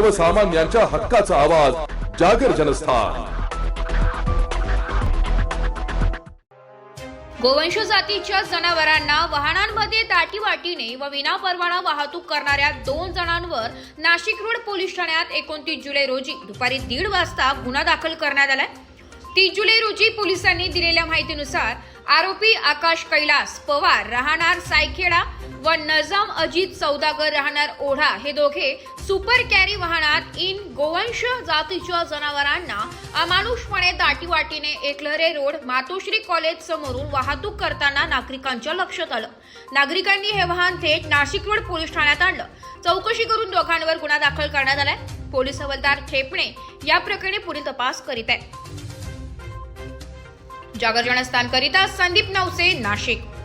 सर्वसामान्यांच्या हक्काचा आवाज जागर जनस्थान. गोवंश जातीच्या जनावरांना वाहनांमध्ये दाटीवाटीने व विनापरवाना वाहतूक करणाऱ्या दोन जणांवर नाशिक रोड पोलीस ठाण्यात एकोणतीस जुलै रोजी दुपारी दीड वाजता गुन्हा दाखल करण्यात आलाय. तीस जुलै रोजी पोलिसांनी दिलेल्या माहितीनुसार आरोपी आकाश कैलास पवार राहणार सायखेडा व नजाम अजित सौदागर राहणार ओढा. हे दोघे सुपर कॅरी वाहनात इन गोवंश जातीच्या जनावरांना अमानुषपणे दाटीवाटीने एकलहरे रोड मातोश्री कॉलेज समोरून वाहतूक करताना नागरिकांच्या लक्षात आलं. नागरिकांनी हे वाहन थेट नाशिक रोड पोलीस ठाण्यात आणलं. चौकशी करून दोघांवर गुन्हा दाखल करण्यात आलाय. पोलीस हवालदार ठेपणे या प्रकरणी पुढील तपास करीत आहे जागर जनस्थान करिता संदीप नवसे नाशिक।